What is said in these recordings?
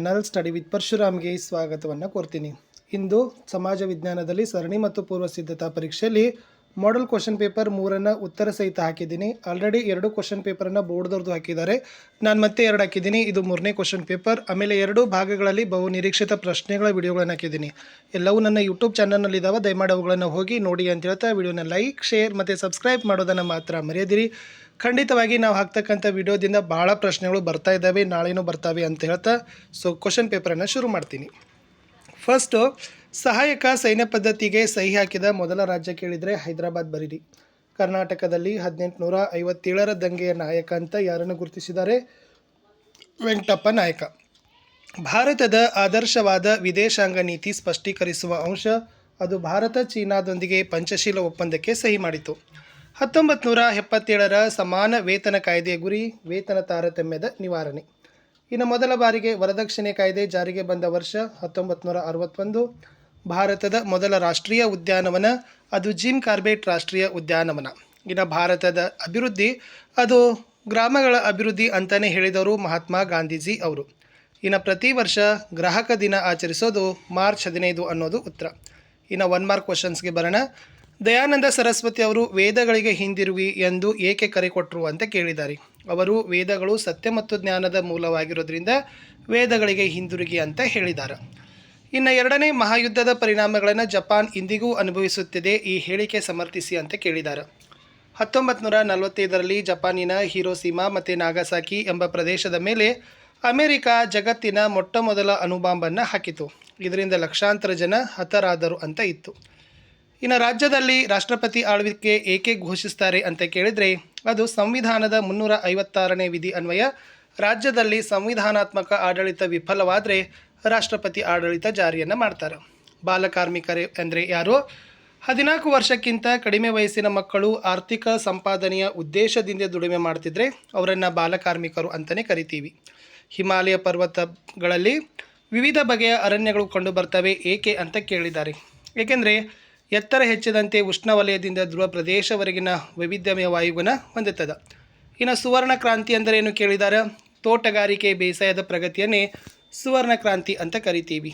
Channel study with ಪರಶುರಾಮ್ಗೆ ಸ್ವಾಗತವನ್ನು ಕೋರ್ತೀನಿ. ಇಂದು ಸಮಾಜ ವಿಜ್ಞಾನದಲ್ಲಿ ಸರಣಿ ಮತ್ತು ಪೂರ್ವ ಸಿದ್ಧತಾ ಪರೀಕ್ಷೆಯಲ್ಲಿ ಮಾಡೆಲ್ ಕ್ವಶನ್ ಪೇಪರ್ ಮೂರನ್ನು ಉತ್ತರ ಸಹಿತ ಹಾಕಿದ್ದೀನಿ. ಆಲ್ರೆಡಿ ಎರಡು ಕ್ವಶನ್ ಪೇಪರನ್ನು ಬೋರ್ಡ್ದವ್ರದ್ದು ಹಾಕಿದ್ದಾರೆ. ನಾನು ಮತ್ತೆ ಎರಡು ಹಾಕಿದ್ದೀನಿ. ಇದು ಮೂರನೇ ಕ್ವಶನ್ ಪೇಪರ್ ಆಮೇಲೆ ಎರಡು ಭಾಗಗಳಲ್ಲಿ ಬಹು ನಿರೀಕ್ಷಿತ ಪ್ರಶ್ನೆಗಳ ವಿಡಿಯೋಗಳನ್ನು ಹಾಕಿದ್ದೀನಿ. ಎಲ್ಲವೂ ನನ್ನ ಯೂಟ್ಯೂಬ್ ಚಾನಲ್ನಲ್ಲಿದ್ದಾವೆ ದಯಮಾಡಿ ಅವುಗಳನ್ನು ಹೋಗಿ ನೋಡಿ ಅಂತ ಹೇಳ್ತಾ ವಿಡಿಯೋನ ಲೈಕ್ ಶೇರ್ ಮತ್ತು ಸಬ್ಸ್ಕ್ರೈಬ್ ಮಾಡೋದನ್ನು ಮಾತ್ರ ಮರೆಯದಿರಿ. ಖಂಡಿತವಾಗಿ ನಾವು ಹಾಕ್ತಕ್ಕಂಥ ವಿಡಿಯೋದಿಂದ ಭಾಳ ಪ್ರಶ್ನೆಗಳು ಬರ್ತಾ ಇದ್ದಾವೆ, ನಾಳೆನೂ ಬರ್ತಾವೆ ಅಂತ ಹೇಳ್ತಾ ಸೊ ಕ್ವಶನ್ ಪೇಪರನ್ನು ಶುರು ಮಾಡ್ತೀನಿ. ಫಸ್ಟು ಸಹಾಯಕ ಸೈನ್ಯ ಪದ್ಧತಿಗೆ ಸಹಿ ಹಾಕಿದ ಮೊದಲ ರಾಜ್ಯ ಕೇಳಿದರೆ ಹೈದರಾಬಾದ್ ಬರೀರಿ. ಕರ್ನಾಟಕದಲ್ಲಿ ಹದಿನೆಂಟುನೂರ ಐವತ್ತೇಳರ ದಂಗೆಯ ನಾಯಕ ಅಂತ ಯಾರನ್ನು ಗುರುತಿಸಿದ್ದಾರೆ? ವೆಂಕಟಪ್ಪ ನಾಯಕ. ಭಾರತದ ಆದರ್ಶವಾದ ವಿದೇಶಾಂಗ ನೀತಿ ಸ್ಪಷ್ಟೀಕರಿಸುವ ಅಂಶ, ಅದು ಭಾರತ ಚೀನಾದೊಂದಿಗೆ ಪಂಚಶೀಲ ಒಪ್ಪಂದಕ್ಕೆ ಸಹಿ ಮಾಡಿತು. ಹತ್ತೊಂಬತ್ತು ನೂರ ಎಪ್ಪತ್ತೇಳರ ಸಮಾನ ವೇತನ ಕಾಯ್ದೆಯ ಗುರಿ, ವೇತನ ತಾರತಮ್ಯದ ನಿವಾರಣೆ. ಇನ್ನು ಮೊದಲ ಬಾರಿಗೆ ವರದಕ್ಷಿಣೆ ಕಾಯ್ದೆ ಜಾರಿಗೆ ಬಂದ ವರ್ಷ ಹತ್ತೊಂಬತ್ತು ನೂರ ಅರವತ್ತೊಂದು. ಭಾರತದ ಮೊದಲ ರಾಷ್ಟ್ರೀಯ ಉದ್ಯಾನವನ, ಅದು ಜಿಮ್ ಕಾರ್ಬೆಟ್ ರಾಷ್ಟ್ರೀಯ ಉದ್ಯಾನವನ. ಇನ್ನು ಭಾರತದ ಅಭಿವೃದ್ಧಿ, ಅದು ಗ್ರಾಮಗಳ ಅಭಿವೃದ್ಧಿ ಅಂತಲೇ ಹೇಳಿದವರು ಮಹಾತ್ಮ ಗಾಂಧೀಜಿ ಅವರು. ಇನ್ನು ಪ್ರತಿ ವರ್ಷ ಗ್ರಾಹಕ ದಿನ ಆಚರಿಸೋದು ಮಾರ್ಚ್ ಹದಿನೈದು ಅನ್ನೋದು ಉತ್ತರ. ಇನ್ನು ಒನ್ ಮಾರ್ಕ್ ಕ್ವಶನ್ಸ್ಗೆ ಬರೋಣ. ದಯಾನಂದ ಸರಸ್ವತಿ ಅವರು ವೇದಗಳಿಗೆ ಹಿಂದಿರುಗಿ ಎಂದು ಏಕೆ ಕರೆ ಕೊಟ್ಟರು ಅಂತ ಕೇಳಿದ್ದಾರೆ. ಅವರು ವೇದಗಳು ಸತ್ಯ ಮತ್ತು ಜ್ಞಾನದ ಮೂಲವಾಗಿರೋದ್ರಿಂದ ವೇದಗಳಿಗೆ ಹಿಂದಿರುಗಿ ಅಂತ ಹೇಳಿದ್ದಾರೆ. ಇನ್ನು ಎರಡನೇ ಮಹಾಯುದ್ಧದ ಪರಿಣಾಮಗಳನ್ನು ಜಪಾನ್ ಇಂದಿಗೂ ಅನುಭವಿಸುತ್ತಿದೆ, ಈ ಹೇಳಿಕೆ ಸಮರ್ಥಿಸಿ ಅಂತ ಕೇಳಿದ್ದಾರೆ. ಹತ್ತೊಂಬತ್ತು ನೂರ ನಲವತ್ತೈದರಲ್ಲಿ ಜಪಾನಿನ ಹಿರೋಸೀಮಾ ಮತ್ತು ನಾಗಸಾಕಿ ಎಂಬ ಪ್ರದೇಶದ ಮೇಲೆ ಅಮೆರಿಕ ಜಗತ್ತಿನ ಮೊಟ್ಟ ಮೊದಲ ಅಣುಬಾಂಬನ್ನು ಹಾಕಿತು. ಇದರಿಂದ ಲಕ್ಷಾಂತರ ಜನ ಹತರಾದರು ಅಂತ ಇತ್ತು. ಇನ್ನು ರಾಜ್ಯದಲ್ಲಿ ರಾಷ್ಟ್ರಪತಿ ಆಳ್ವಿಕೆ ಏಕೆ ಘೋಷಿಸ್ತಾರೆ ಅಂತ ಕೇಳಿದರೆ, ಅದು ಸಂವಿಧಾನದ ಮುನ್ನೂರ ಐವತ್ತಾರನೇ ವಿಧಿ ಅನ್ವಯ. ರಾಜ್ಯದಲ್ಲಿ ಸಂವಿಧಾನಾತ್ಮಕ ಆಡಳಿತ ವಿಫಲವಾದರೆ ರಾಷ್ಟ್ರಪತಿ ಆಡಳಿತ ಜಾರಿಯನ್ನು ಮಾಡ್ತಾರೆ. ಬಾಲಕಾರ್ಮಿಕರೇ ಅಂದರೆ ಯಾರು? ಹದಿನಾಲ್ಕು ವರ್ಷಕ್ಕಿಂತ ಕಡಿಮೆ ವಯಸ್ಸಿನ ಮಕ್ಕಳು ಆರ್ಥಿಕ ಸಂಪಾದನೆಯ ಉದ್ದೇಶದಿಂದ ದುಡಿಮೆ ಮಾಡ್ತಿದ್ರೆ ಅವರನ್ನು ಬಾಲಕಾರ್ಮಿಕರು ಅಂತಲೇ ಕರಿತೀವಿ. ಹಿಮಾಲಯ ಪರ್ವತಗಳಲ್ಲಿ ವಿವಿಧ ಬಗೆಯ ಅರಣ್ಯಗಳು ಕಂಡು ಬರ್ತವೆ ಏಕೆ ಅಂತ ಕೇಳಿದ್ದಾರೆ. ಏಕೆಂದರೆ ಎತ್ತರ ಹೆಚ್ಚಿದಂತೆ ಉಷ್ಣವಲಯದಿಂದ ಧ್ರುವ ಪ್ರದೇಶವರೆಗಿನ ವೈವಿಧ್ಯಮಯ ವಾಯುಗುಣ ಹೊಂದುತ್ತದೆ. ಇನ್ನು ಸುವರ್ಣ ಕ್ರಾಂತಿ ಅಂದರೆ ಏನು ಕೇಳಿದ್ದಾರೆ ತೋಟಗಾರಿಕೆ ಬೇಸಾಯದ ಪ್ರಗತಿಯನ್ನೇ ಸುವರ್ಣ ಕ್ರಾಂತಿ ಅಂತ ಕರಿತೀವಿ.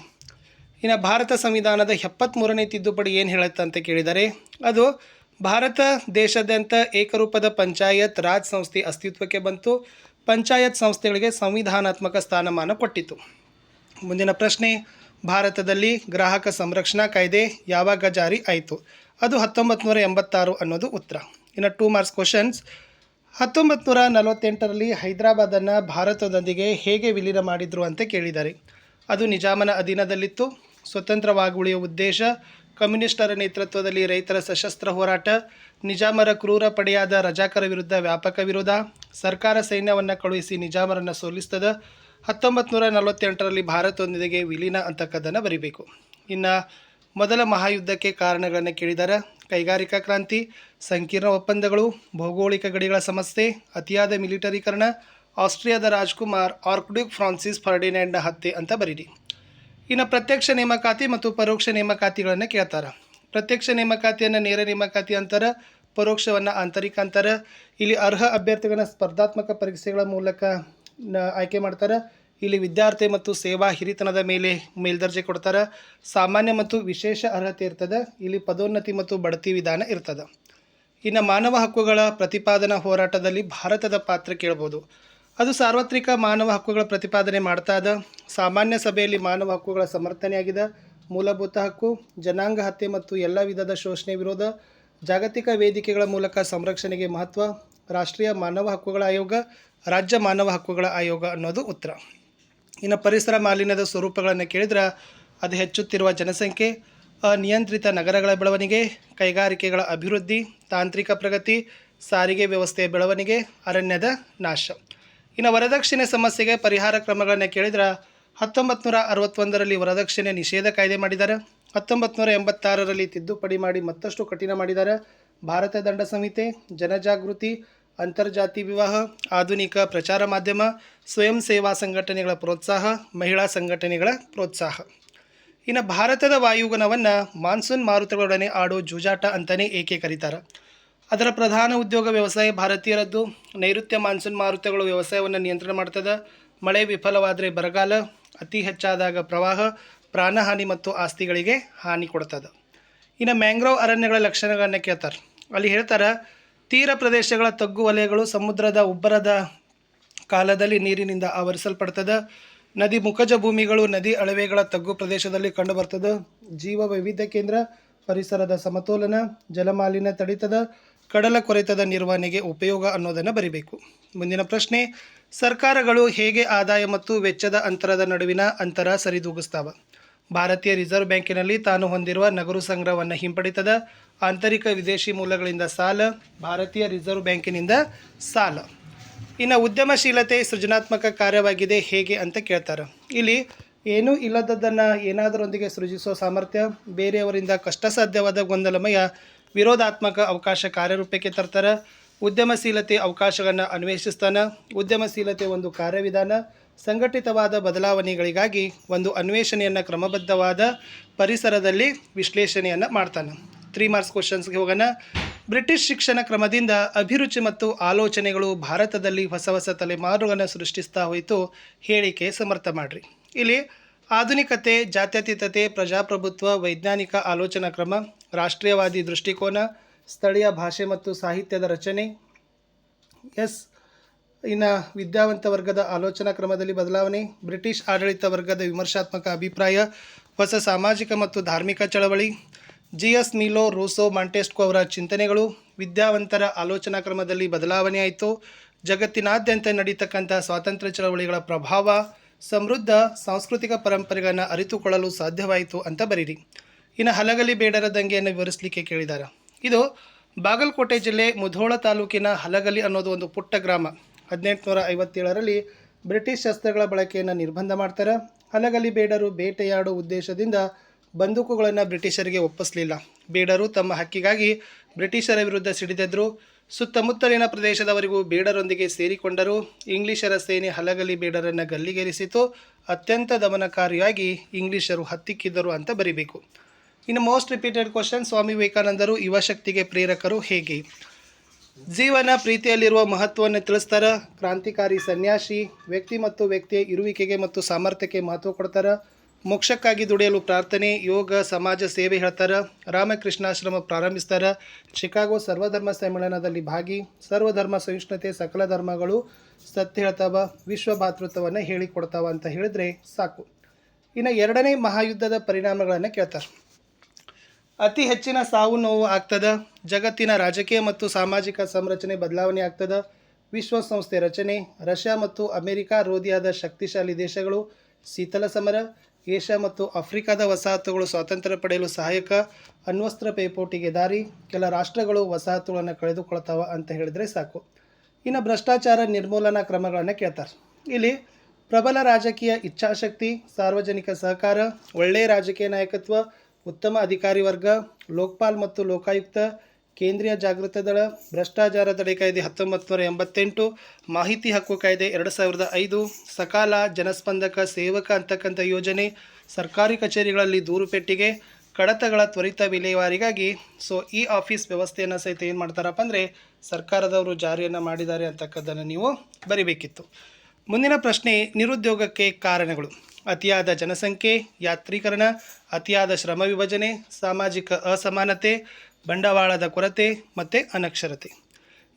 ಇನ್ನು ಭಾರತ ಸಂವಿಧಾನದ ಎಪ್ಪತ್ತ್ಮೂರನೇ ತಿದ್ದುಪಡಿ ಏನು ಹೇಳುತ್ತೆ ಅಂತ ಕೇಳಿದರೆ? ಅದು ಭಾರತ ದೇಶಾದ್ಯಂತ ಏಕರೂಪದ ಪಂಚಾಯತ್ ರಾಜ್ ಸಂಸ್ಥೆ ಅಸ್ತಿತ್ವಕ್ಕೆ ಬಂತು. ಪಂಚಾಯತ್ ಸಂಸ್ಥೆಗಳಿಗೆ ಸಂವಿಧಾನಾತ್ಮಕ ಸ್ಥಾನಮಾನ ಕೊಟ್ಟಿತು. ಮುಂದಿನ ಪ್ರಶ್ನೆ ಭಾರತದಲ್ಲಿ ಗ್ರಾಹಕ ಸಂರಕ್ಷಣಾ ಕಾಯ್ದೆ ಯಾವಾಗ ಜಾರಿ ಆಯಿತು? ಅದು ಹತ್ತೊಂಬತ್ತು ನೂರ ಎಂಬತ್ತಾರು ಅನ್ನೋದು ಉತ್ತರ. ಇನ್ನು ಟೂ ಮಾರ್ಕ್ಸ್ ಕ್ವಶನ್ಸ್ ಹತ್ತೊಂಬತ್ತು ನೂರ ನಲವತ್ತೆಂಟರಲ್ಲಿ ಹೈದರಾಬಾದನ್ನು ಭಾರತದೊಂದಿಗೆ ಹೇಗೆ ವಿಲೀನ ಮಾಡಿದರು ಅಂತ ಕೇಳಿದ್ದಾರೆ. ಅದು ನಿಜಾಮನ ಅಧೀನದಲ್ಲಿತ್ತು. ಸ್ವತಂತ್ರವಾಗಿ ಉಳಿಯುವ ಉದ್ದೇಶ, ಕಮ್ಯುನಿಸ್ಟರ ನೇತೃತ್ವದಲ್ಲಿ ರೈತರ ಸಶಸ್ತ್ರ ಹೋರಾಟ, ನಿಜಾಮರ ಕ್ರೂರ ಪಡೆಯಾದ ರಜಾಕರ ವಿರುದ್ಧ ವ್ಯಾಪಕ ವಿರೋಧ, ಸರ್ಕಾರ ಸೈನ್ಯವನ್ನು ಕಳುಹಿಸಿ ನಿಜಾಮರನ್ನು ಸೋಲಿಸ್ತದ ಹತ್ತೊಂಬತ್ತು ನೂರ ನಲವತ್ತೆಂಟರಲ್ಲಿ ಭಾರತದೊಂದಿಗೆ ವಿಲೀನ ಅಂತಕ್ಕದ್ದನ್ನು ಬರಿಬೇಕು. ಇನ್ನು ಮೊದಲ ಮಹಾಯುದ್ಧಕ್ಕೆ ಕಾರಣಗಳನ್ನು ಕೇಳಿದರೆ. ಕೈಗಾರಿಕಾ ಕ್ರಾಂತಿ, ಸಂಕೀರ್ಣ ಒಪ್ಪಂದಗಳು, ಭೌಗೋಳಿಕ ಗಡಿಗಳ ಸಮಸ್ಯೆ, ಅತಿಯಾದ ಮಿಲಿಟರೀಕರಣ, ಆಸ್ಟ್ರಿಯಾದ ರಾಜ್ಕುಮಾರ್ ಆರ್ಕ್ಡ್ಯೂಕ್ ಫ್ರಾನ್ಸಿಸ್ ಫರ್ಡಿನ್ಯಾಂಡ್ನ ಹತ್ಯೆ ಅಂತ ಬರೀರಿ. ಇನ್ನು ಪ್ರತ್ಯಕ್ಷ ನೇಮಕಾತಿ ಮತ್ತು ಪರೋಕ್ಷ ನೇಮಕಾತಿಗಳನ್ನು ಕೇಳ್ತಾರೆ. ಪ್ರತ್ಯಕ್ಷ ನೇಮಕಾತಿಯನ್ನು ನೇರ ನೇಮಕಾತಿ ಅಂತಾರೆ, ಪರೋಕ್ಷವನ್ನು ಆಂತರಿಕ ಅಂತಾರೆ. ಇಲ್ಲಿ ಅರ್ಹ ಅಭ್ಯರ್ಥಿಗಳನ್ನ ಸ್ಪರ್ಧಾತ್ಮಕ ಪರೀಕ್ಷೆಗಳ ಮೂಲಕ ಆಯ್ಕೆ ಮಾಡ್ತಾರೆ. ಇಲ್ಲಿ ವಿದ್ಯಾರ್ಥಿ ಮತ್ತು ಸೇವಾ ಹಿರಿತನದ ಮೇಲೆ ಮೇಲ್ದರ್ಜೆ ಕೊಡ್ತಾರೆ. ಸಾಮಾನ್ಯ ಮತ್ತು ವಿಶೇಷ ಅರ್ಹತೆ ಇರ್ತದೆ. ಇಲ್ಲಿ ಪದೋನ್ನತಿ ಮತ್ತು ಬಡ್ತಿ ವಿಧಾನ ಇರ್ತದೆ. ಇನ್ನು ಮಾನವ ಹಕ್ಕುಗಳ ಪ್ರತಿಪಾದನಾ ಹೋರಾಟದಲ್ಲಿ ಭಾರತದ ಪಾತ್ರ ಕೇಳ್ಬೋದು. ಅದು ಸಾರ್ವತ್ರಿಕ ಮಾನವ ಹಕ್ಕುಗಳ ಪ್ರತಿಪಾದನೆ ಮಾಡ್ತಾ ಇದೆ ಸಾಮಾನ್ಯ ಸಭೆಯಲ್ಲಿ ಮಾನವ ಹಕ್ಕುಗಳ ಸಮರ್ಥನೆಯಾಗಿದೆ ಮೂಲಭೂತ ಹಕ್ಕು, ಜನಾಂಗ ಹತ್ಯೆ ಮತ್ತು ಎಲ್ಲ ವಿಧದ ಶೋಷಣೆ ವಿರೋಧ, ಜಾಗತಿಕ ವೇದಿಕೆಗಳ ಮೂಲಕ ಸಂರಕ್ಷಣೆಗೆ ಮಹತ್ವ ರಾಷ್ಟ್ರೀಯ ಮಾನವ ಹಕ್ಕುಗಳ ಆಯೋಗ, ರಾಜ್ಯ ಮಾನವ ಹಕ್ಕುಗಳ ಆಯೋಗ ಅನ್ನೋದು ಉತ್ತರ. ಇನ್ನು ಪರಿಸರ ಮಾಲಿನ್ಯದ ಸ್ವರೂಪಗಳನ್ನು ಕೇಳಿದ್ರೆ ಅದು ಹೆಚ್ಚುತ್ತಿರುವ ಜನಸಂಖ್ಯೆ, ಅನಿಯಂತ್ರಿತ ನಗರಗಳ ಬೆಳವಣಿಗೆ, ಕೈಗಾರಿಕೆಗಳ ಅಭಿವೃದ್ಧಿ, ತಾಂತ್ರಿಕ ಪ್ರಗತಿ, ಸಾರಿಗೆ ವ್ಯವಸ್ಥೆಯ ಬೆಳವಣಿಗೆ, ಅರಣ್ಯದ ನಾಶ. ಇನ್ನು ವರದಕ್ಷಿಣೆ ಸಮಸ್ಯೆಗೆ ಪರಿಹಾರ ಕ್ರಮಗಳನ್ನು ಕೇಳಿದ್ರೆ ಹತ್ತೊಂಬತ್ತು ನೂರ ಅರವತ್ತೊಂದರಲ್ಲಿ ವರದಕ್ಷಿಣೆ ನಿಷೇಧ ಕಾಯ್ದೆ ಮಾಡಿದ್ದಾರೆ ಹತ್ತೊಂಬತ್ತು ನೂರ ಎಂಬತ್ತಾರರಲ್ಲಿ ತಿದ್ದುಪಡಿ ಮಾಡಿ ಮತ್ತಷ್ಟು ಕಠಿಣ ಮಾಡಿದ್ದಾರೆ ಭಾರತ ದಂಡ ಸಂಹಿತೆ, ಜನಜಾಗೃತಿ ಅಂತರ್ಜಾತಿ ವಿವಾಹ, ಆಧುನಿಕ ಪ್ರಚಾರ ಮಾಧ್ಯಮ, ಸ್ವಯಂ ಸೇವಾ ಸಂಘಟನೆಗಳ ಪ್ರೋತ್ಸಾಹ, ಮಹಿಳಾ ಸಂಘಟನೆಗಳ ಪ್ರೋತ್ಸಾಹ. ಇನ್ನು ಭಾರತದ ವಾಯುಗುಣವನ್ನು ಮಾನ್ಸೂನ್ ಮಾರುತಗಳೊಡನೆ ಆಡೋ ಜೂಜಾಟ ಅಂತಲೇ ಏಕೆ ಕರೀತಾರೆ? ಅದರ ಪ್ರಧಾನ ಉದ್ಯೋಗ ವ್ಯವಸಾಯ ಭಾರತೀಯರದ್ದು. ನೈಋತ್ಯ ಮಾನ್ಸೂನ್ ಮಾರುತಗಳು ವ್ಯವಸಾಯವನ್ನು ನಿಯಂತ್ರಣ ಮಾಡ್ತದೆ. ಮಳೆ ವಿಫಲವಾದರೆ ಬರಗಾಲ, ಅತಿ ಹೆಚ್ಚಾದಾಗ ಪ್ರವಾಹ, ಪ್ರಾಣಹಾನಿ ಮತ್ತು ಆಸ್ತಿಗಳಿಗೆ ಹಾನಿ ಕೊಡ್ತದೆ. ಇನ್ನು ಮ್ಯಾಂಗ್ರೋವ್ ಅರಣ್ಯಗಳ ಲಕ್ಷಣಗಳನ್ನು ಕೇಳ್ತಾರೆ. ಅಲ್ಲಿ ಹೇಳ್ತಾರೆ ತೀರ ಪ್ರದೇಶಗಳ ತಗ್ಗು ವಲಯಗಳು ಸಮುದ್ರದ ಉಬ್ಬರದ ಕಾಲದಲ್ಲಿ ನೀರಿನಿಂದ ಆವರಿಸಲ್ಪಡ್ತದೆ. ನದಿ ಮುಖಜ ಭೂಮಿಗಳು, ನದಿ ಅಳವೆಗಳ ತಗ್ಗು ಪ್ರದೇಶದಲ್ಲಿ ಕಂಡುಬರ್ತದೆ. ಜೀವ ವೈವಿಧ್ಯ ಕೇಂದ್ರ, ಪರಿಸರದ ಸಮತೋಲನ, ಜಲಮಾಲಿನ್ಯ ತಡಿತದ, ಕಡಲ ಕೊರೆತದ ನಿರ್ವಹಣೆಗೆ ಉಪಯೋಗ ಅನ್ನೋದನ್ನು ಬರಿಬೇಕು. ಮುಂದಿನ ಪ್ರಶ್ನೆ, ಸರ್ಕಾರಗಳು ಹೇಗೆ ಆದಾಯ ಮತ್ತು ವೆಚ್ಚದ ಅಂತರದ ನಡುವಿನ ಅಂತರ ಸರಿದೂಗಿಸ್ತಾವ? ಭಾರತೀಯ ರಿಸರ್ವ್ ಬ್ಯಾಂಕಿನಲ್ಲಿ ತಾನು ಹೊಂದಿರುವ ನಗರು ಸಂಗ್ರಹವನ್ನು ಹಿಂಪಡಿತದ ಆಂತರಿಕ ವಿದೇಶಿ ಮೂಲಗಳಿಂದ ಸಾಲ, ಭಾರತೀಯ ರಿಸರ್ವ್ ಬ್ಯಾಂಕಿನಿಂದ ಸಾಲ. ಇನ್ನು ಉದ್ಯಮಶೀಲತೆ ಸೃಜನಾತ್ಮಕ ಕಾರ್ಯವಾಗಿದೆ, ಹೇಗೆ ಅಂತ ಕೇಳ್ತಾರೆ. ಇಲ್ಲಿ ಏನೂ ಇಲ್ಲದದ್ದನ್ನು ಏನಾದರೊಂದಿಗೆ ಸೃಜಿಸುವ ಸಾಮರ್ಥ್ಯ, ಬೇರೆಯವರಿಂದ ಕಷ್ಟಸಾಧ್ಯವಾದ ಗೊಂದಲಮಯ, ವಿರೋಧಾತ್ಮಕ ಅವಕಾಶ ಕಾರ್ಯರೂಪಕ್ಕೆ ತರ್ತಾರೆ. ಉದ್ಯಮಶೀಲತೆ ಅವಕಾಶಗಳನ್ನು ಅನ್ವೇಷಿಸ್ತಾನೆ, ಉದ್ಯಮಶೀಲತೆ ಒಂದು ಕಾರ್ಯವಿಧಾನ, ಸಂಘಟಿತವಾದ ಬದಲಾವಣೆಗಳಿಗಾಗಿ ಒಂದು ಅನ್ವೇಷಣೆಯನ್ನು ಕ್ರಮಬದ್ಧವಾದ ಪರಿಸರದಲ್ಲಿ ವಿಶ್ಲೇಷಣೆಯನ್ನು ಮಾಡ್ತಾನೆ. ತ್ರೀ ಮಾರ್ಕ್ಸ್ ಕ್ವಶನ್ಸ್ಗೆ ಹೋಗೋಣ. ಬ್ರಿಟಿಷ್ ಶಿಕ್ಷಣ ಕ್ರಮದಿಂದ ಅಭಿರುಚಿ ಮತ್ತು ಆಲೋಚನೆಗಳು ಭಾರತದಲ್ಲಿ ಹೊಸ ಹೊಸ ತಲೆಮಾರುಗಳನ್ನು ಸೃಷ್ಟಿಸ್ತಾ ಹೋಯಿತು ಹೇಳಿಕೆ ಸಮರ್ಥ ಮಾಡ್ರಿ. ಇಲ್ಲಿ ಆಧುನಿಕತೆ, ಜಾತ್ಯತೀತತೆ, ಪ್ರಜಾಪ್ರಭುತ್ವ, ವೈಜ್ಞಾನಿಕ ಆಲೋಚನಾ ಕ್ರಮ, ರಾಷ್ಟ್ರೀಯವಾದಿ ದೃಷ್ಟಿಕೋನ ಸ್ಥಳೀಯ ಭಾಷೆ ಮತ್ತು ಸಾಹಿತ್ಯದ ರಚನೆ. ಎಸ್. ಇನ್ನು ವಿದ್ಯಾವಂತ ವರ್ಗದ ಆಲೋಚನಾ ಕ್ರಮದಲ್ಲಿ ಬದಲಾವಣೆ. ಬ್ರಿಟಿಷ್ ಆಡಳಿತ ವರ್ಗದ ವಿಮರ್ಶಾತ್ಮಕ ಅಭಿಪ್ರಾಯ, ಹೊಸ ಸಾಮಾಜಿಕ ಮತ್ತು ಧಾರ್ಮಿಕ ಚಳವಳಿ. J. S. Mill Rousseau, Montesquieu ಅವರ ಚಿಂತನೆಗಳು. ವಿದ್ಯಾವಂತರ ಆಲೋಚನಾ ಕ್ರಮದಲ್ಲಿ ಬದಲಾವಣೆ ಆಯಿತು. ಜಗತ್ತಿನಾದ್ಯಂತ ನಡೀತಕ್ಕಂಥ ಸ್ವಾತಂತ್ರ್ಯ ಚಳವಳಿಗಳ ಪ್ರಭಾವ, ಸಮೃದ್ಧ ಸಾಂಸ್ಕೃತಿಕ ಪರಂಪರೆಗಳನ್ನು ಅರಿತುಕೊಳ್ಳಲು ಸಾಧ್ಯವಾಯಿತು ಅಂತ ಬರೀರಿ. ಇನ್ನು ಹಲಗಲಿ ಬೇಡರ ದಂಗೆಯನ್ನು ವಿವರಿಸಲಿಕ್ಕೆ ಕೇಳಿದ್ದಾರೆ ಇದು ಬಾಗಲಕೋಟೆ ಜಿಲ್ಲೆ ಮುಧೋಳ ತಾಲೂಕಿನ ಹಲಗಲಿ ಅನ್ನೋದು ಒಂದು ಪುಟ್ಟ ಗ್ರಾಮ. ಹದಿನೆಂಟುನೂರ ಐವತ್ತೇಳರಲ್ಲಿ ಬ್ರಿಟಿಷ್ ಶಸ್ತ್ರಗಳ ಬಳಕೆಯನ್ನು ನಿರ್ಬಂಧ ಮಾಡ್ತಾರೆ. ಹಲಗಲಿ ಬೇಡರು ಬೇಟೆಯಾಡೋ ಉದ್ದೇಶದಿಂದ ಬಂದೂಕುಗಳನ್ನು ಬ್ರಿಟಿಷರಿಗೆ ಒಪ್ಪಿಸಲಿಲ್ಲ. ಬೇಡರು ತಮ್ಮ ಹಕ್ಕಿಗಾಗಿ ಬ್ರಿಟಿಷರ ವಿರುದ್ಧ ಸಿಡಿದೆದ್ರು. ಸುತ್ತಮುತ್ತಲಿನ ಪ್ರದೇಶದವರಿಗೂ ಬೇಡರೊಂದಿಗೆ ಸೇರಿಕೊಂಡರು. ಇಂಗ್ಲಿಷರ ಸೇನೆ ಹಲಗಲಿ ಬೇಡರನ್ನು ಗಲ್ಲಿಗೇರಿಸಿತು. ಅತ್ಯಂತ ದಮನಕಾರಿಯಾಗಿ ಇಂಗ್ಲಿಷರು ಹತ್ತಿಕ್ಕಿದ್ದರು ಅಂತ ಬರಿಬೇಕು. ಇನ್ನು ಮೋಸ್ಟ್ ರಿಪೀಟೆಡ್ ಕ್ವಶನ್ ಸ್ವಾಮಿ ವಿವೇಕಾನಂದರು ಯುವಶಕ್ತಿಗೆ ಪ್ರೇರಕರು ಹೇಗೆ? ಜೀವನ ಪ್ರೀತಿಯಲ್ಲಿರುವ ಮಹತ್ವವನ್ನು ತಿಳಿಸ್ತಾರ. ಕ್ರಾಂತಿಕಾರಿ ಸನ್ಯಾಸಿ, ವ್ಯಕ್ತಿ ಮತ್ತು ವ್ಯಕ್ತಿಯ ಇರುವಿಕೆಗೆ ಮತ್ತು ಸಾಮರ್ಥ್ಯಕ್ಕೆ ಮಹತ್ವ ಕೊಡ್ತಾರೆ. ಮೋಕ್ಷಕ್ಕಾಗಿ ದುಡಿಯಲು ಪ್ರಾರ್ಥನೆ, ಯೋಗ, ಸಮಾಜ ಸೇವೆ ಹೇಳ್ತಾರ. ರಾಮಕೃಷ್ಣಾಶ್ರಮ ಪ್ರಾರಂಭಿಸ್ತಾರ. ಶಿಕಾಗೋ ಸರ್ವಧರ್ಮ ಸಮ್ಮೇಳನದಲ್ಲಿ ಭಾಗಿ. ಸರ್ವಧರ್ಮ ಸಹಿಷ್ಣುತೆ, ಸಕಲ ಧರ್ಮಗಳು ಸತ್ಯ ಹೇಳ್ತಾವ, ವಿಶ್ವ ಭಾತೃತ್ವವನ್ನು ಹೇಳಿಕೊಡ್ತಾವ ಅಂತ ಹೇಳಿದ್ರೆ ಸಾಕು. ಇನ್ನು ಎರಡನೇ ಮಹಾಯುದ್ಧದ ಪರಿಣಾಮಗಳನ್ನು ಕೇಳ್ತಾರೆ. ಅತಿ ಹೆಚ್ಚಿನ ಸಾವು ನೋವು ಆಗ್ತದ, ಜಗತ್ತಿನ ರಾಜಕೀಯ ಮತ್ತು ಸಾಮಾಜಿಕ ಸಂರಚನೆ ಬದಲಾವಣೆ ಆಗ್ತದ. ವಿಶ್ವಸಂಸ್ಥೆ ರಚನೆ, ರಷ್ಯಾ ಮತ್ತು ಅಮೆರಿಕಾ ರೋಧಿಯಾದ ಶಕ್ತಿಶಾಲಿ ದೇಶಗಳು, ಶೀತಲ ಸಮರ, ಏಷ್ಯಾ ಮತ್ತು ಆಫ್ರಿಕಾದ ವಸಾಹತುಗಳು ಸ್ವಾತಂತ್ರ್ಯ ಪಡೆಯಲು ಸಹಾಯಕ, ಅಣ್ವಸ್ತ್ರ ಪೈಪೋಟಿಗೆ ದಾರಿ, ಕೆಲ ರಾಷ್ಟ್ರಗಳು ವಸಾಹತುಗಳನ್ನು ಕಳೆದುಕೊಳ್ತಾವ ಅಂತ ಹೇಳಿದರೆ ಸಾಕು. ಇನ್ನು ಭ್ರಷ್ಟಾಚಾರ ನಿರ್ಮೂಲನಾ ಕ್ರಮಗಳನ್ನು ಕೇಳ್ತಾರೆ. ಇಲ್ಲಿ ಪ್ರಬಲ ರಾಜಕೀಯ ಇಚ್ಛಾಶಕ್ತಿ, ಸಾರ್ವಜನಿಕ ಸಹಕಾರ, ಒಳ್ಳೆಯ ರಾಜಕೀಯ ನಾಯಕತ್ವ ಉತ್ತಮ ಅಧಿಕಾರಿ ವರ್ಗ, ಲೋಕಪಾಲ್ ಮತ್ತು ಲೋಕಾಯುಕ್ತ, ಕೇಂದ್ರೀಯ ಜಾಗೃತ ದಳ, ಭ್ರಷ್ಟಾಚಾರ ತಡೆ ಕಾಯ್ದೆ ಹತ್ತೊಂಬತ್ತು ಎಂಬತ್ತೆಂಟು, ಮಾಹಿತಿ ಹಕ್ಕು ಕಾಯ್ದೆ ಎರಡು ಸಾವಿರದ ಐದು, ಸಕಾಲ ಜನಸ್ಪಂದಕ ಸೇವಕ ಅಂತಕ್ಕಂಥ ಯೋಜನೆ, ಸರ್ಕಾರಿ ಕಚೇರಿಗಳಲ್ಲಿ ದೂರು ಪೆಟ್ಟಿಗೆ, ಕಡತಗಳ ತ್ವರಿತ ವಿಲೇವಾರಿಗಾಗಿ. ಸೊ ಈ ಆಫೀಸ್ ವ್ಯವಸ್ಥೆಯನ್ನು ಸಹಿತ ಏನು ಮಾಡ್ತಾರಪ್ಪ ಅಂದರೆ, ಸರ್ಕಾರದವರು ಜಾರಿಯನ್ನು ಮಾಡಿದ್ದಾರೆ ಅಂತಕ್ಕದ್ದನ್ನು ನೀವು ಬರಿಬೇಕಿತ್ತು. ಮುಂದಿನ ಪ್ರಶ್ನೆ, ನಿರುದ್ಯೋಗಕ್ಕೆ ಕಾರಣಗಳು. ಅತಿಯಾದ ಜನಸಂಖ್ಯೆ, ಯಾತ್ರೀಕರಣ, ಅತಿಯಾದ ಶ್ರಮ ವಿಭಜನೆ, ಸಾಮಾಜಿಕ ಅಸಮಾನತೆ, ಬಂಡವಾಳದ ಕೊರತೆ ಮತ್ತು ಅನಕ್ಷರತೆ.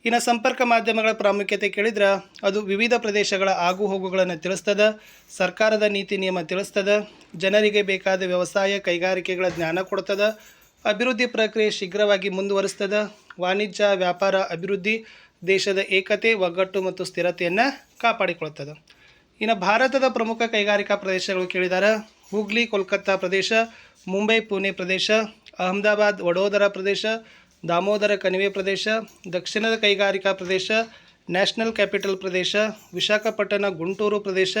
ಇನ್ನು ಸಂಪರ್ಕ ಮಾಧ್ಯಮಗಳ ಪ್ರಾಮುಖ್ಯತೆ ಕೇಳಿದ್ರೆ ಅದು ವಿವಿಧ ಪ್ರದೇಶಗಳ ಆಗು ಹೋಗುಗಳನ್ನು ತಿಳಿಸ್ತದ, ಸರ್ಕಾರದ ನೀತಿ ನಿಯಮ ತಿಳಿಸ್ತದ, ಜನರಿಗೆ ಬೇಕಾದ ವ್ಯವಸಾಯ, ಕೈಗಾರಿಕೆಗಳ ಜ್ಞಾನ ಕೊಡ್ತದ, ಅಭಿವೃದ್ಧಿ ಪ್ರಕ್ರಿಯೆ ಶೀಘ್ರವಾಗಿ ಮುಂದುವರಿಸ್ತದ, ವಾಣಿಜ್ಯ, ವ್ಯಾಪಾರ, ಅಭಿವೃದ್ಧಿ, ದೇಶದ ಏಕತೆ, ಒಗ್ಗಟ್ಟು ಮತ್ತು ಸ್ಥಿರತೆಯನ್ನು ಕಾಪಾಡಿಕೊಳ್ತದೆ. ಇನ್ನು ಭಾರತದ ಪ್ರಮುಖ ಕೈಗಾರಿಕಾ ಪ್ರದೇಶಗಳು ಕೇಳಿದ್ದಾರೆ ಹುಗ್ಲಿ ಕೋಲ್ಕತ್ತಾ ಪ್ರದೇಶ, ಮುಂಬೈ, ಪುಣೆ ಪ್ರದೇಶ, ಅಹಮದಾಬಾದ್, ವಡೋದರ ಪ್ರದೇಶ, ದಾಮೋದರ ಕಣಿವೆ ಪ್ರದೇಶ, ದಕ್ಷಿಣದ ಕೈಗಾರಿಕಾ ಪ್ರದೇಶ, ನ್ಯಾಷನಲ್ ಕ್ಯಾಪಿಟಲ್ ಪ್ರದೇಶ, ವಿಶಾಖಪಟ್ಟಣ, ಗುಂಟೂರು ಪ್ರದೇಶ,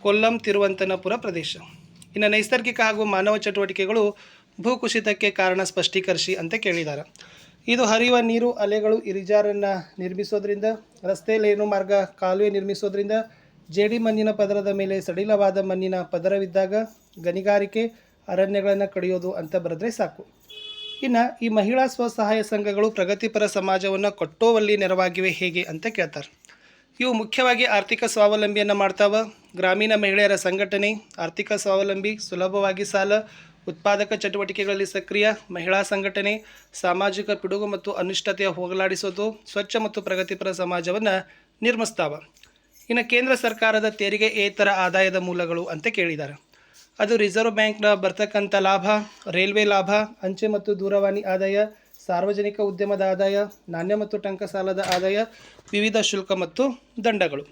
ಕೊಲ್ಲಂ, ತಿರುವಂತನಪುರ ಪ್ರದೇಶ. ಇನ್ನು ನೈಸರ್ಗಿಕ ಹಾಗೂ ಮಾನವ ಚಟುವಟಿಕೆಗಳು ಭೂಕುಸಿತಕ್ಕೆ ಕಾರಣ ಸ್ಪಷ್ಟೀಕರಿಸಿ ಅಂತ ಕೇಳಿದ್ದಾರೆ ಇದು ಹರಿಯುವ ನೀರು, ಅಲೆಗಳು ಇರಿಜಾರನ್ನು ನಿರ್ಮಿಸೋದ್ರಿಂದ, ರಸ್ತೆ, ಲೇನು ಮಾರ್ಗ, ಕಾಲುವೆ ನಿರ್ಮಿಸೋದ್ರಿಂದ ಜೇಡಿ ಮಣ್ಣಿನ ಪದರದ ಮೇಲೆ ಸಡಿಲವಾದ ಮಣ್ಣಿನ ಪದರವಿದ್ದಾಗ ಗಣಿಗಾರಿಕೆ ಅರಣ್ಯಗಳನ್ನು ಕಡಿಯೋದು ಅಂತ ಬರೆದ್ರೆ ಸಾಕು. ಇನ್ನು ಈ ಮಹಿಳಾ ಸ್ವಸಹಾಯ ಸಂಘಗಳು ಪ್ರಗತಿಪರ ಸಮಾಜವನ್ನು ಕೊಟ್ಟೋವಲ್ಲಿ ನೆರವಾಗಿವೆ ಹೇಗೆ ಅಂತ ಕೇಳ್ತಾರೆ. ಇವು ಮುಖ್ಯವಾಗಿ ಆರ್ಥಿಕ ಸ್ವಾವಲಂಬಿಯನ್ನು ಮಾಡ್ತಾವ. ಗ್ರಾಮೀಣ ಮಹಿಳೆಯರ ಸಂಘಟನೆ, ಆರ್ಥಿಕ ಸ್ವಾವಲಂಬಿ, ಸುಲಭವಾಗಿ ಸಾಲ, ಉತ್ಪಾದಕ ಚಟುವಟಿಕೆಗಳಲ್ಲಿ ಸಕ್ರಿಯ, ಮಹಿಳಾ ಸಂಘಟನೆ, ಸಾಮಾಜಿಕ ಪಿಡುಗು ಮತ್ತು ಅನಿಷ್ಟತೆಯ ಹೋಗಲಾಡಿಸೋದು, ಸ್ವಚ್ಛ ಮತ್ತು ಪ್ರಗತಿಪರ ಸಮಾಜವನ್ನು ನಿರ್ಮಿಸ್ತಾವ. ಇನ್ನು ಕೇಂದ್ರ ಸರ್ಕಾರದ ತೆರಿಗೆ ಏತರ ಆದಾಯದ ಮೂಲಗಳು ಅಂತ ಕೇಳಿದ್ದಾರೆ. ಅದು ರಿಸರ್ವ್ ಬ್ಯಾಂಕ್ನ ಬರ್ತಕ್ಕಂಥ ಲಾಭ, ರೈಲ್ವೆ ಲಾಭ, ಅಂಚೆ ಮತ್ತು ದೂರವಾಣಿ ಆದಾಯ, ಸಾರ್ವಜನಿಕ ಉದ್ಯಮದ ಆದಾಯ, ನಾಣ್ಯ ಮತ್ತು ಟಂಕ ಸಾಲದ ಆದಾಯ, ವಿವಿಧ ಶುಲ್ಕ ಮತ್ತು ದಂಡಗಳು.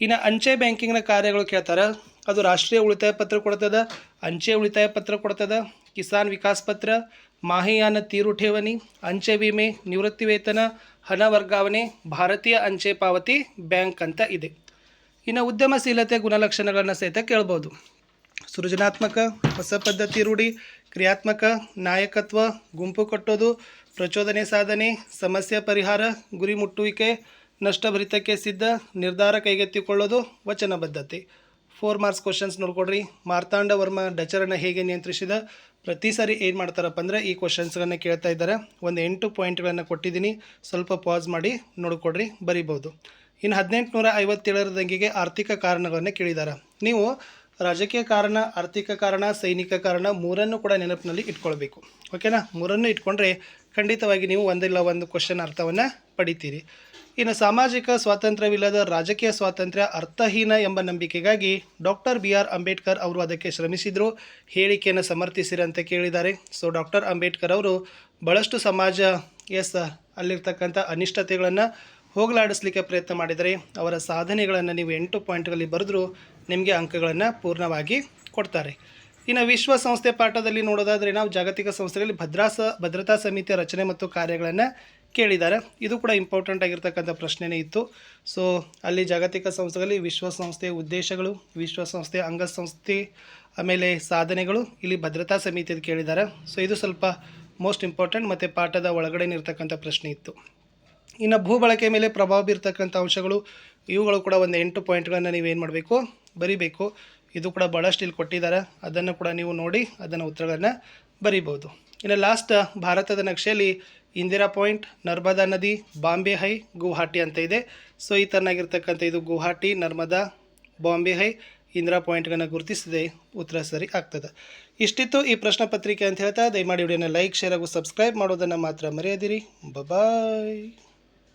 ಇನ್ನು ಅಂಚೆ ಬ್ಯಾಂಕಿಂಗ್ನ ಕಾರ್ಯಗಳು ಕೇಳ್ತಾರೆ. ಅದು ರಾಷ್ಟ್ರೀಯ ಉಳಿತಾಯ ಪತ್ರ ಕೊಡ್ತದ, ಅಂಚೆ ಉಳಿತಾಯ ಪತ್ರ ಕೊಡ್ತದ, ಕಿಸಾನ್ ವಿಕಾಸ್ ಪತ್ರ, ಮಾಹಿಯಾನ ತೀರು ಠೇವಣಿ, ಅಂಚೆ ವಿಮೆ, ನಿವೃತ್ತಿ ವೇತನ, ಹಣ ವರ್ಗಾವಣೆ, ಭಾರತೀಯ ಅಂಚೆ ಪಾವತಿ ಬ್ಯಾಂಕ್ ಅಂತ ಇದೆ. ಇನ್ನು ಉದ್ಯಮಶೀಲತೆ ಗುಣಲಕ್ಷಣಗಳನ್ನು ಸಹಿತ ಕೇಳ್ಬೋದು. ಸೃಜನಾತ್ಮಕ, ಹೊಸ ಪದ್ಧತಿ ರೂಢಿ, ಕ್ರಿಯಾತ್ಮಕ, ನಾಯಕತ್ವ, ಗುಂಪು ಕಟ್ಟೋದು, ಪ್ರಚೋದನೆ ಸಾಧನೆ, ಸಮಸ್ಯೆ ಪರಿಹಾರ, ಗುರಿ ಮುಟ್ಟುವಿಕೆ ನಷ್ಟಭರಿತಕ್ಕೆ ಸಿದ್ಧ, ನಿರ್ಧಾರ ಕೈಗೆತ್ತಿಕೊಳ್ಳೋದು, ವಚನಬದ್ಧತೆ. ಫೋರ್ ಮಾರ್ಕ್ಸ್ ಕ್ವಶನ್ಸ್ ನೋಡ್ಕೊಡ್ರಿ. ಮಾರ್ತಾಂಡ ವರ್ಮ ಡಚರನ್ನು ಹೇಗೆ ನಿಯಂತ್ರಿಸಿದ? ಪ್ರತಿ ಸಾರಿ ಏನು ಮಾಡ್ತಾರಪ್ಪ ಅಂದರೆ ಈ ಕ್ವಶನ್ಸ್ಗಳನ್ನು ಕೇಳ್ತಾ ಇದ್ದಾರೆ. ಒಂದು ಎಂಟು ಪಾಯಿಂಟ್ಗಳನ್ನು ಕೊಟ್ಟಿದ್ದೀನಿ. ಸ್ವಲ್ಪ ಪಾಸ್ ಮಾಡಿ ನೋಡಿಕೊಡ್ರಿ, ಬರಿಬೋದು. ಇನ್ನು ಹದಿನೆಂಟು ನೂರ ಐವತ್ತೇಳರ ದಂಗೆಗೆ ಆರ್ಥಿಕ ಕಾರಣಗಳನ್ನು ಕೇಳಿದ್ದಾರೆ. ನೀವು ರಾಜಕೀಯ ಕಾರಣ, ಆರ್ಥಿಕ ಕಾರಣ, ಸೈನಿಕ ಕಾರಣ ಮೂರನ್ನು ಕೂಡ ನೆನಪಿನಲ್ಲಿ ಇಟ್ಕೊಳ್ಬೇಕು. ಓಕೆನಾ ಮೂರನ್ನು ಇಟ್ಕೊಂಡ್ರೆ ಖಂಡಿತವಾಗಿ ನೀವು ಒಂದಿಲ್ಲ ಒಂದು ಕ್ವಶನ್ ಅರ್ಥವನ್ನು ಪಡಿತೀರಿ. ಇನ್ನು ಸಾಮಾಜಿಕ ಸ್ವಾತಂತ್ರ್ಯವಿಲ್ಲದ ರಾಜಕೀಯ ಸ್ವಾತಂತ್ರ್ಯ ಅರ್ಥಹೀನ ಎಂಬ ನಂಬಿಕೆಗಾಗಿ ಡಾಕ್ಟರ್ ಬಿ ಆರ್ ಅಂಬೇಡ್ಕರ್ ಅವರು ಅದಕ್ಕೆ ಶ್ರಮಿಸಿದರು. ಹೇಳಿಕೆಯನ್ನು ಸಮರ್ಥಿಸಿರಿ ಅಂತ ಕೇಳಿದ್ದಾರೆ. ಸೊ ಡಾಕ್ಟರ್ ಅಂಬೇಡ್ಕರ್ ಅವರು ಭಾಳಷ್ಟು ಸಮಾಜ, ಎಸ್, ಅಲ್ಲಿರ್ತಕ್ಕಂಥ ಅನಿಷ್ಟತೆಗಳನ್ನು ಹೋಗಲಾಡಿಸ್ಲಿಕ್ಕೆ ಪ್ರಯತ್ನ ಮಾಡಿದರೆ ಅವರ ಸಾಧನೆಗಳನ್ನು ನೀವು ಎಂಟು ಪಾಯಿಂಟ್ಗಳಲ್ಲಿ ಬರೆದರೂ ನಿಮಗೆ ಅಂಕಗಳನ್ನು ಪೂರ್ಣವಾಗಿ ಕೊಡ್ತಾರೆ. ಇನ್ನು ವಿಶ್ವಸಂಸ್ಥೆ ಪಾಠದಲ್ಲಿ ನೋಡೋದಾದರೆ ನಾವು ಜಾಗತಿಕ ಸಂಸ್ಥೆಗಳಲ್ಲಿ ಭದ್ರಾಸ ಭದ್ರತಾ ಸಮಿತಿಯ ರಚನೆ ಮತ್ತು ಕಾರ್ಯಗಳನ್ನು ಕೇಳಿದ್ದಾರೆ. ಇದು ಕೂಡ ಇಂಪಾರ್ಟೆಂಟ್ ಆಗಿರ್ತಕ್ಕಂಥ ಪ್ರಶ್ನೆನೇ ಇತ್ತು. ಸೊ, ಅಲ್ಲಿ ಜಾಗತಿಕ ಸಂಸ್ಥೆಗಳಲ್ಲಿ ವಿಶ್ವಸಂಸ್ಥೆಯ ಉದ್ದೇಶಗಳು ವಿಶ್ವಸಂಸ್ಥೆಯ ಅಂಗಸಂಸ್ಥೆ, ಆಮೇಲೆ ಸಾಧನೆಗಳು, ಇಲ್ಲಿ ಭದ್ರತಾ ಸಮಿತಿಯಲ್ಲಿ ಕೇಳಿದ್ದಾರೆ. ಸೊ, ಇದು ಸ್ವಲ್ಪ ಮೋಸ್ಟ್ ಇಂಪಾರ್ಟೆಂಟ್ ಮತ್ತು ಪಾಠದ ಒಳಗಡೆ ಇರ್ತಕ್ಕಂಥ ಪ್ರಶ್ನೆ ಇತ್ತು. ಇನ್ನು ಭೂ ಬಳಕೆ ಮೇಲೆ ಪ್ರಭಾವ ಬೀರ್ತಕ್ಕಂಥ ಅಂಶಗಳು, ಇವುಗಳು ಕೂಡ ಒಂದು ಎಂಟು ಪಾಯಿಂಟ್ಗಳನ್ನು ನೀವೇನು ಮಾಡಬೇಕು? ಬರಿಬೇಕು. ಇದು ಕೂಡ ಭಾಳಷ್ಟು ಇಲ್ಲಿ ಕೊಟ್ಟಿದ್ದಾರೆ. ಅದನ್ನು ಕೂಡ ನೀವು ನೋಡಿ ಅದನ್ನು ಉತ್ತರಗಳನ್ನು ಬರಿಬೋದು ಇನ್ನು ಲಾಸ್ಟ್ ಭಾರತದ ನಕ್ಷೆಯಲ್ಲಿ ಇಂದಿರಾ ಪಾಯಿಂಟ್, ನರ್ಮದಾ ನದಿ, ಬಾಂಬೆ ಹೈ, ಗುವಾಹಟಿ ಅಂತ ಇದೆ. ಸೊ ಈ ಥರನಾಗಿರ್ತಕ್ಕಂಥ ಇದು ಗುವಾಹಟಿ, ನರ್ಮದಾ, ಬಾಂಬೆ ಹೈ ಇಂದಿರಾ ಪಾಯಿಂಟ್ಗಳನ್ನು ಗುರುತಿಸಿದೆ. ಉತ್ತರ ಸರಿ ಆಗ್ತದೆ. ಇಷ್ಟಿತ್ತು ಈ ಪ್ರಶ್ನೆ ಪತ್ರಿಕೆ ಅಂತ ಹೇಳ್ತಾ, ದಯಮಾಡಿ ವಿಡಿಯೋನ ಲೈಕ್ ಶೇರ್ ಹಾಗೂ ಸಬ್ಸ್ಕ್ರೈಬ್ ಮಾಡೋದನ್ನು ಮಾತ್ರ ಮರೆಯದಿರಿ. ಬಾಯ್